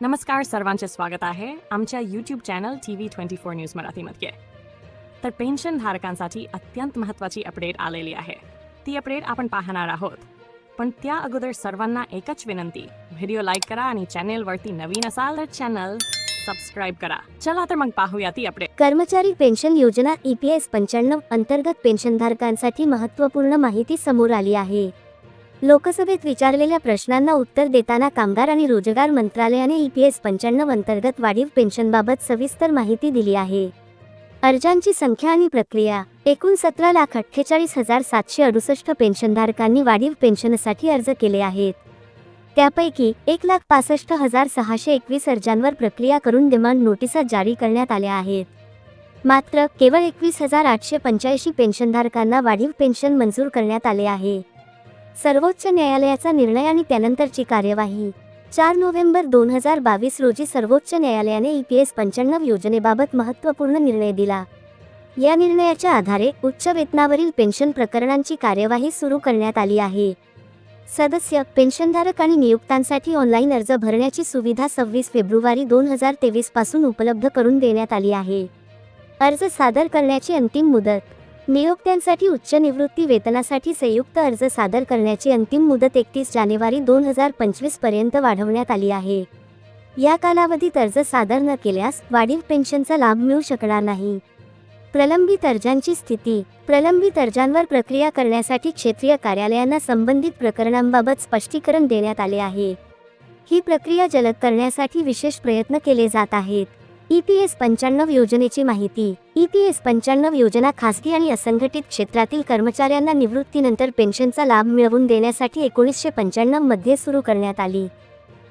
नमस्कार सर्वांचे स्वागत आहे आमच्या YouTube channel T V twenty four news मराठीमध्ये. तर पेन्शन धारकांसाठी अत्यंत महत्त्वाची अपडेट आलेली आहे. ती अपडेट आपण पाहणार आहोत. पण त्या अगोदर सर्वांना एकच विनंती व्हिडिओ लाईक करा आणि चॅनेलवरती नवीन असाल तर चॅनल सबस्क्राईब करा. चला तर मग पाहूया ती अपडेट कर्मचारी पेन्शन योजना ई पी एस पंच्याण्णव अंतर्गत पेन्शनधारकांसाठी महत्त्वपूर्ण माहिती समोर आली आहे. लोकसभेत विचारलेल्या प्रश्नांना उत्तर देताना कामगार आणि रोजगार मंत्रालयाने ई पी एस पंच्याण्णव अंतर्गत वाढीव पेन्शनबाबत सविस्तर माहिती दिली आहे. अर्जांची संख्या आणि प्रक्रिया. एकूण सतरा लाख अठ्ठेचाळीस हजार सातशे अडुसष्ट पेन्शनधारकांनी वाढीव पेन्शनसाठी अर्ज केले आहेत. त्यापैकी एक लाख पासष्ट हजार सहाशे एकवीस अर्जांवर प्रक्रिया करून डिमांड नोटिसा जारी करण्यात आल्या आहेत. मात्र केवळ एकवीस हजार आठशे पंच्याऐंशी पेन्शनधारकांना वाढीव पेन्शन मंजूर करण्यात आले आहे. सर्वोच्च न्यायालयाचा निर्णय आणि त्यानंतरची कार्यवाही. चार नोव्हेंबर दोन हजार बावीस रोजी सर्वोच्च न्यायालयाने ई पी एस पंच्याण्णव योजनेबाबत महत्त्वपूर्ण निर्णय दिला. या निर्णयाच्या आधारे उच्च वेतनावरील पेन्शन प्रकरणांची कार्यवाही सुरू करण्यात आली आहे. सदस्य पेन्शनधारक आणि नियुक्तांसाठी ऑनलाईन अर्ज भरण्याची सुविधा सव्वीस फेब्रुवारी दोन हजार तेवीसपासून उपलब्ध करून देण्यात आली आहे. अर्ज सादर करण्याची अंतिम मुदत नियोक्त्यांसाठी उच्च निवृत्ती वेतनासाठी संयुक्त अर्ज सादर करण्याची अंतिम मुदत एकतीस जानेवारी दोन हजार पंचवीसपर्यंत वाढवण्यात आली आहे. या कालावधीत अर्ज सादर न केल्यास वाढीव पेन्शनचा लाभ मिळू शकणार नाही. प्रलंबित अर्जांची स्थिती प्रलंबित अर्जांवर प्रक्रिया करण्यासाठी क्षेत्रीय कार्यालयांना संबंधित प्रकरणांबाबत स्पष्टीकरण देण्यात आले आहे. ही प्रक्रिया जलद करण्यासाठी विशेष प्रयत्न केले जात आहेत. ई एस पंच्याण्णव योजनेची माहिती. ई एस पंच्याण्णव योजना खासगी आणि असंघटित क्षेत्रातील कर्मचाऱ्यांना निवृत्तीनंतर पेन्शनचा लाभ मिळवून देण्यासाठी एकोणीसशे पंच्याण्णवमध्ये सुरू करण्यात आली.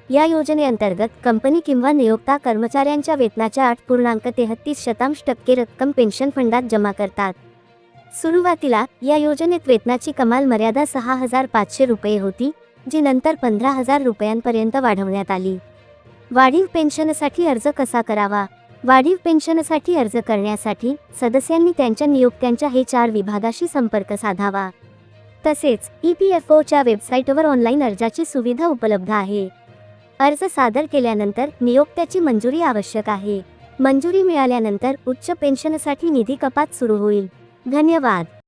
या योजनेअंतर्गत कंपनी किंवा नियोक्ता कर्मचाऱ्यांच्या वेतनाच्या आठ पूर्णांक तेहतीस शतांश टक्के रक्कम पेन्शन फंडात जमा करतात. सुरुवातीला या योजनेत वेतनाची कमाल मर्यादा सहा हजार पाचशे रुपये होती जी नंतर पंधरा हजार रुपयांपर्यंत वाढवण्यात आली. वाढीव पेन्शनसाठी अर्ज कसा करावा? वाढीव पेन्शनसाठी अर्ज करण्यासाठी सदस्यांनी त्यांच्या नियोक्त्यांच्या हे चार विभागाशी संपर्क साधावा. तसेच ई पी एफ ओच्या वेबसाईटवर ऑनलाईन अर्जाची सुविधा उपलब्ध आहे. अर्ज सादर केल्यानंतर नियोक्त्याची मंजुरी आवश्यक आहे. मंजुरी मिळाल्यानंतर उच्च पेन्शनसाठी निधी कपात सुरू होईल. धन्यवाद.